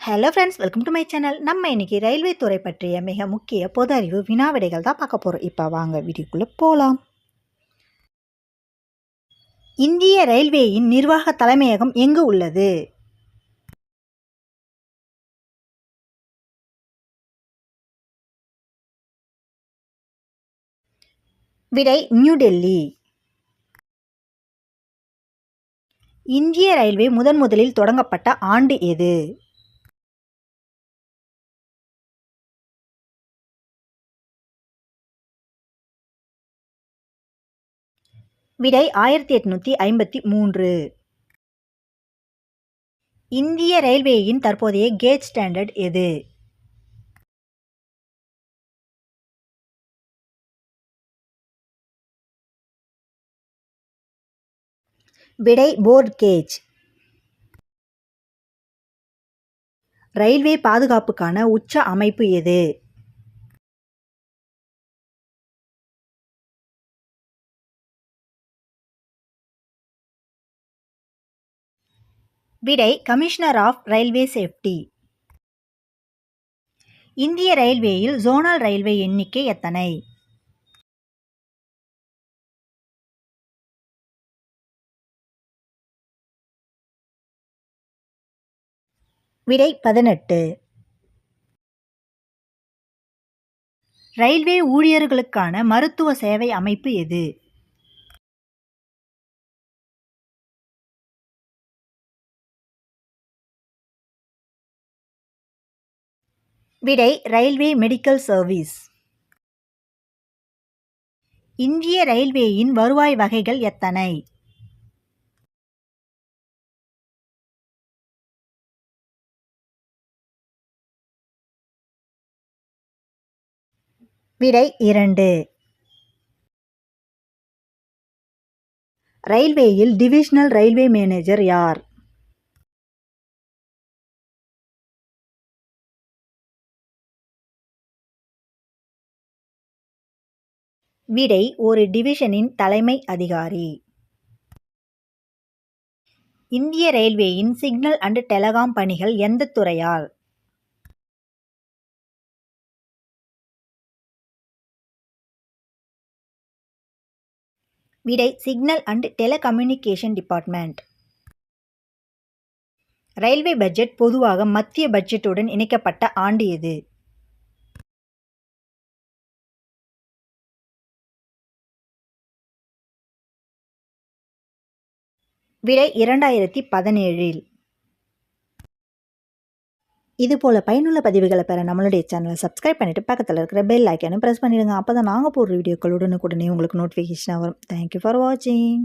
Hello friends welcome to my channel நம்ம இன்னைக்கு railway துறை பற்றிய மிக முக்கிய பொது அறிவு வினாவிடைகள் தான் பார்க்க போகிறோம் இப்போ வாங்க வீடியோக்குள்ளே போகலாம் இந்திய ரயில்வேயின் நிர்வாக தலைமையகம் எங்கு உள்ளது? விடை நியூ டெல்லி இந்திய ரயில்வே முதன் முதலில் தொடங்கப்பட்ட ஆண்டு எது? விடை ஆயிரத்தி எட்நூற்றி ஐம்பத்தி மூன்று. இந்திய ரயில்வேயின் தற்போதைய கேஜ் ஸ்டாண்டர்ட் எது? விடை போர்ட் கேஜ். ரயில்வே பாதுகாப்புக்கான உச்ச அமைப்பு எது? விடை கமிஷனர் ஆஃப் ரயில்வே சேஃப்டி. இந்திய ரயில்வேயில் ஜோனல் ரயில்வே எண்ணிக்கை எத்தனை? விடை பதினெட்டு. ரயில்வே ஊழியர்களுக்கான மருத்துவ சேவை அமைப்பு எது? விடை ரயில்வே மெடிக்கல் சர்வீஸ். இந்திய ரயில்வேயின் வருவாய் வகைகள் எத்தனை? விடை இரண்டு. ரயில்வேயில் டிவிஷனல் ரயில்வே மேனேஜர் யார்? விடை ஒரு டிவிஷனின் தலைமை அதிகாரி. இந்திய ரயில்வேயின் சிக்னல் அண்ட் டெலகாம் பணிகள் எந்த துறையால்? விடை signal and telecommunication department. Railway budget பொதுவாக மத்திய பட்ஜெட்டுடன் இணைக்கப்பட்ட ஆண்டு எது? விடை இரண்டாயிரத்தி பதினேழில். இது போல் பயனுள்ள பதிவுகளை பெற நம்மளுடைய சேனலை சப்ஸ்கிரைப் பண்ணிவிட்டு பக்கத்தில் இருக்கிற பெல் ஐக்கானு ப்ரெஸ் பண்ணிடுங்க. அப்போ தான் நாங்கள் போடுற வீடியோக்கள் உடனுக்குடனே உங்களுக்கு நோட்டிஃபிகேஷனாக வரும். தேங்க்யூ ஃபார் வாட்சிங்